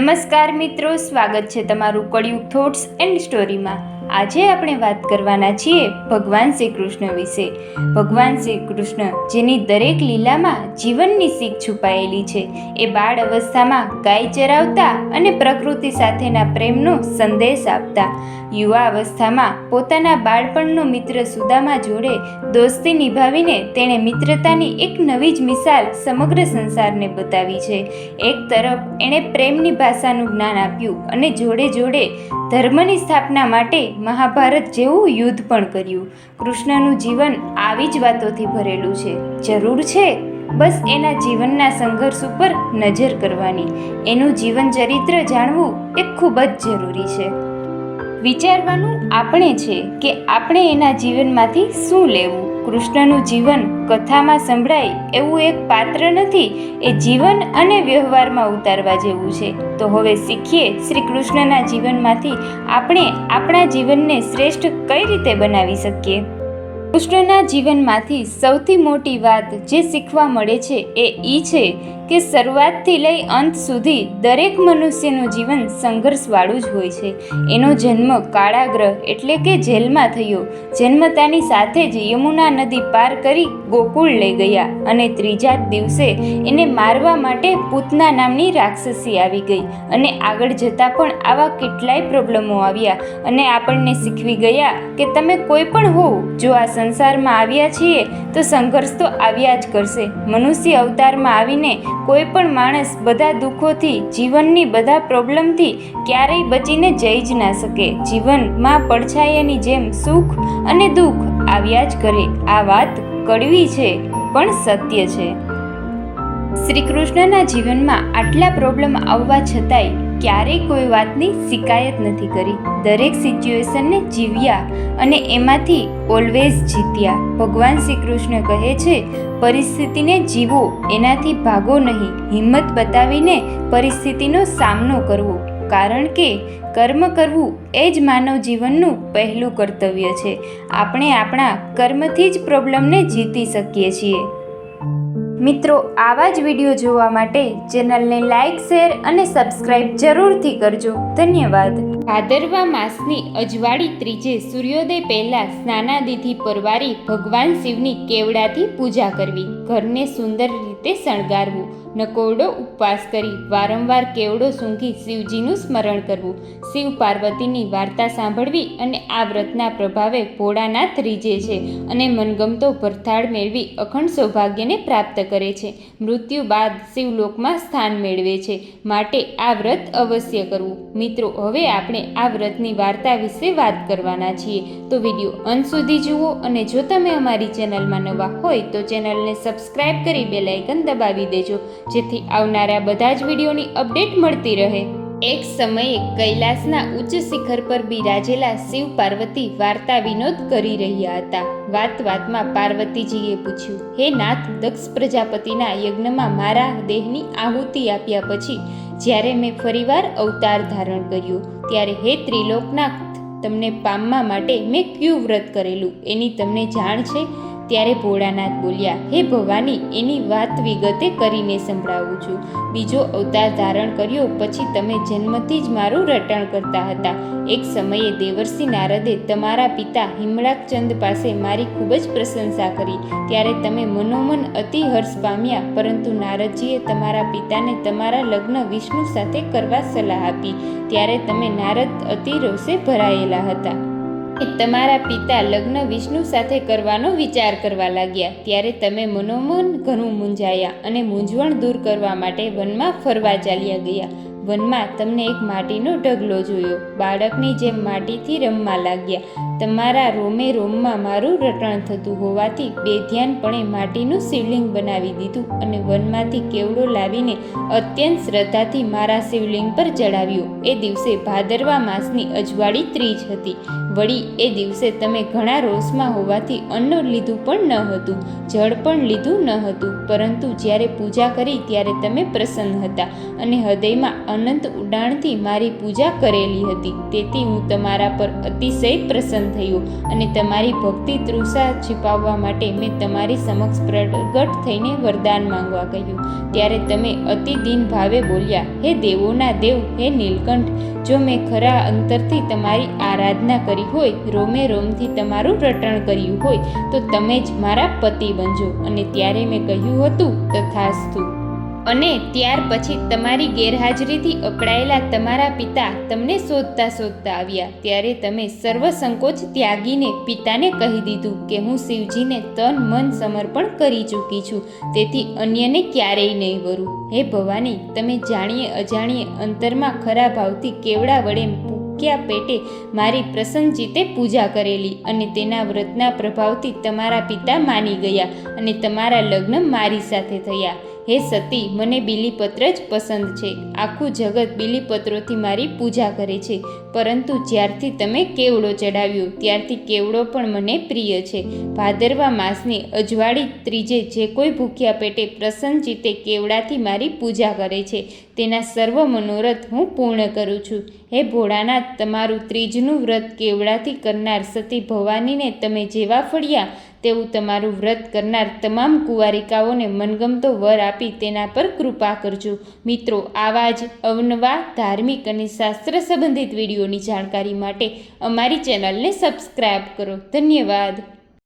નમસ્કાર મિત્રો સ્વાગત છે તમારું કળિયુગ થોટ્સ એન્ડ સ્ટોરીમાં આજે આપણે વાત કરવાના છીએ ભગવાન શ્રી કૃષ્ણ વિશે. ભગવાન શ્રી કૃષ્ણ જેની દરેક લીલામાં જીવનની શીખ છુપાયેલી છે, એ બાળ અવસ્થામાં ગાય ચરાવતા અને પ્રકૃતિ સાથેના પ્રેમનો સંદેશ આપતા. યુવા અવસ્થામાં પોતાના બાળપણનો મિત્ર સુદામા જોડે દોસ્તી નિભાવીને તેણે મિત્રતાની એક નવી જ મિસાલ સમગ્ર સંસારને બતાવી છે. એક તરફ એણે પ્રેમની ભાષાનું જ્ઞાન આપ્યું અને જોડે જોડે ધર્મની સ્થાપના માટે મહાભારત જેવું યુદ્ધ પણ કર્યું. કૃષ્ણનું જીવન આવી જ વાતોથી ભરેલું છે. જરૂર છે? બસ એના જીવનના સંઘર્ષ ઉપર નજર કરવાની. એનું જીવન ચરિત્ર જાણવું એ ખૂબ જ જરૂરી છે. વિચારવાનું આપણે છે કે આપણે એના જીવનમાંથી શું લેવું? કૃષ્ણનું જીવન કથામાં સંભળાય એવું એક પાત્ર નથી, એ જીવન અને વ્યવહારમાં ઉતારવા જેવું છે. તો હવે શીખીએ શ્રી કૃષ્ણના જીવનમાંથી આપણે આપણા જીવનને શ્રેષ્ઠ કઈ રીતે બનાવી શકીએ? કૃષ્ણના જીવનમાંથી સૌથી મોટી વાત જે શીખવા મળે છે એ ઈ છે કે શરૂઆતથી લઈ અંત સુધી દરેક મનુષ્યનું જીવન સંઘર્ષવાળું જ હોય છે. એનો જન્મ કાળાગ્રહ એટલે કે જેલમાં થયો. જન્મતાની સાથે જ યમુના નદી પાર કરી ગોકુળ લઈ ગયા અને ત્રીજા જ દિવસે એને મારવા માટે પૂતના નામની રાક્ષસી આવી ગઈ અને આગળ જતાં પણ આવા કેટલાય પ્રોબ્લેમો આવ્યા અને આપણને શીખવી ગયા કે તમે કોઈ પણ હો જો આ સંસારમાં આવ્યા છીએ તો સંઘર્ષ તો આવ્યા જ કરશે. મનુષ્ય અવતારમાં આવીને કોઈ પણ માણસ બધા દુઃખોથી, જીવનની બધા પ્રોબ્લેમથી ક્યારેય બચીને જઈ જ ના શકે. જીવનમાં પડછાયાની જેમ સુખ અને દુઃખ આવ્યા જ કરે. આ વાત કડવી છે, પણ સત્ય છે. શ્રી કૃષ્ણના જીવનમાં આટલા પ્રોબ્લેમ આવવા છતાંય ક્યારેય કોઈ વાતની શિકાયત નથી કરી. દરેક સિચ્યુએશનને જીવ્યા અને એમાંથી ઓલવેઝ જીત્યા. ભગવાન શ્રી કૃષ્ણ કહે છે, પરિસ્થિતિને જીવો, એનાથી ભાગો નહીં. હિંમત બતાવીને પરિસ્થિતિનો સામનો કરવો. કારણ કે કર્મ કરવું એ જ માનવ જીવનનું પહેલું કર્તવ્ય છે. આપણે આપણા કર્મથી જ પ્રોબ્લેમને જીતી શકીએ છીએ. મિત્રો, આવા જ વીડિયો જોવા માટે ચેનલને લાઇક શેર અને સબસ્ક્રાઇબ જરૂરથી કરજો. ધન્યવાદ. ભાદરવા માસની અજવાળી ત્રીજે સૂર્યોદય પહેલા સ્નાનાદિથી પરવારી ભગવાન શિવની કેવડાથી પૂજા કરવી, ઘરને સુંદર રીતે શણગારવું. નકોરડો ઉપવાસ કરી વારંવાર કેવડો સૂંઘી શિવજીનું સ્મરણ કરવું. શિવ પાર્વતીની વાર્તા સાંભળવી અને આ વ્રતના પ્રભાવે ભોળાનાથ રીજે છે અને મનગમતો ભરથાળ મેળવી અખંડ સૌભાગ્યને પ્રાપ્ત કરે છે. મૃત્યુ બાદ શિવલોકમાં સ્થાન મેળવે છે. માટે આ વ્રત અવશ્ય કરવું. મિત્રો, હવે આપણે આ વ્રતની વાર્તા વિશે વાત કરવાના છીએ. તો વીડિયો અંત સુધી જુઓ અને જો તમે અમારી ચેનલમાં નવા હોય તો ચેનલને સબસ્ક્રાઈબ કરી બેલાઇકન દબાવી દેજો. જેથી આવનારા બધા જ વિડીયોની અપડેટ મળતી રહે. એક સમયે કૈલાસના ઉચ્ચ શિખર પર બિરાજેલા શિવ પાર્વતી વાર્તા વિનોદ કરી રહ્યા હતા. વાત વાતમાં પાર્વતીજીએ પૂછ્યું, હે નાથ, દક્ષ પ્રજાપતિના યજ્ઞમાં મારા દેહની આહુતિ આપ્યા પછી જ્યારે મેં ફરીવાર અવતાર ધારણ કર્યો, ત્યારે હે ત્રિલોકનાથ, તમને પામવા માટે મેં ક્યુ વ્રત કરેલું? એની તમને જાણ છે ત્યારે ભોળાનાથ બોલ્યા, હે ભવાની, એની વાત વિગતે કરીને સંભળાવું છું. બીજો અવતાર ધારણ કર્યો, પછી તમે જન્મથી જ મારું રટણ કરતા હતા. એક સમયે દેવર્ષિ નારદે તમારા પિતા હિમળાકચંદ પાસે મારી ખૂબ જ પ્રશંસા કરી. ત્યારે તમે મનોમન અતિ હર્ષ પામ્યા, પરંતુ નારદજીએ તમારા પિતાને તમારા લગ્ન વિષ્ણુ સાથે કરવા સલાહ આપી. ત્યારે તમે નારદ અતિ રોષે ભરાયેલા હતા. તમારા પિતા લગ્ન વિષ્ણુ સાથે કરવાનો વિચાર કરવા લાગ્યા. ત્યારે તમે મનોમન ઘણું મૂંઝાયા અને મૂંઝવણ દૂર કરવા માટે વનમાં ફરવા ચાલ્યા ગયા. વનમાં તમને એક માટીનો ઢગલો જોયો. બાળકની જેમ માટીથી રમવા લાગ્યા. તમારા રોમે રોમમાં મારું રટણ થતું હોવાથી બેધ્યાનપણે માટીનું શિવલિંગ બનાવી દીધું અને વનમાંથી કેવડો લાવીને અત્યંત શ્રદ્ધાથી મારા શિવલિંગ પર ચડાવ્યું. એ દિવસે ભાદરવા માસની અજવાળી ત્રીજ હતી. વળી, એ દિવસે તમે ઘણા રોષમાં હોવાથી અન્ન લીધું પણ ન હતું, જળ પણ લીધું ન હતું. પરંતુ જ્યારે પૂજા કરી ત્યારે તમે પ્રસન્ન હતા અને હૃદયમાં અનંત ઉડાણથી મારી પૂજા કરેલી હતી. તેથી હું તમારા પર અતિશય પ્રસન્ન થયો અને તમારી ભક્તિ તૃષા છુપાવવા માટે મેં તમારી સમક્ષ પ્રગટ થઈને વરદાન માંગવા કહ્યું ત્યારે તમે અતિ દિન ભાવે બોલ્યા, હે દેવોના દેવ, હે નીલકંઠ, જો મેં ખરા અંતરથી તમારી આરાધના કરી હોય, રોમે રોમથી તમારું રટણ કર્યું હોય, તો તમે જ મારા પતિ બનજો. અને ત્યારે મેં કહ્યું હતું, તથાસ્તુ. અને ત્યાર પછી તમારી ગેરહાજરીથી અકળાયેલા તમારા પિતા તમને શોધતા શોધતા આવ્યા. ત્યારે તમે સર્વ સંકોચ ત્યાગીને પિતાને કહી દીધું કે હું શિવજીને તન મન સમર્પણ કરી ચૂકી છું, તેથી અન્યને ક્યારેય નહીં વરું. હે ભવાની, તમે જાણીએ અજાણીએ અંતરમાં ખરા ભાવથી કેવડા વડે ભૂખ્યા પેટે મારી પ્રસન્નજીતે પૂજા કરેલી અને તેના વ્રતના પ્રભાવથી તમારા પિતા માની ગયા અને તમારા લગ્ન મારી સાથે થયા. હે સતી, મને બીલીપત્ર જ પસંદ છે. આખું જગત બીલીપત્રોથી મારી પૂજા કરે છે. પરંતુ જ્યારથી તમે કેવડો ચડાવ્યો ત્યારથી કેવડો પણ મને પ્રિય છે. ભાદરવા માસની અજવાળી ત્રીજે જે કોઈ ભૂખ્યા પેટે પ્રસન્ન ચિત્તે કેવડાથી મારી પૂજા કરે છે, તેના સર્વ મનોરથ હું પૂર્ણ કરું છું. હે ભોળાનાથ, તમારું ત્રીજનું વ્રત કેવડાથી કરનાર સતી ભવાનીને તમે જેવા ફળ્યા તેવું તમારું વ્રત કરનાર તમામ કુંવારિકાઓને મનગમતો વર આપી તેના પર કૃપા કરજો. મિત્રો, આવા જ અવનવા ધાર્મિક અને શાસ્ત્ર સંબંધિત વિડીયોની જાણકારી માટે અમારી ચેનલને સબસ્ક્રાઈબ કરો. ધન્યવાદ.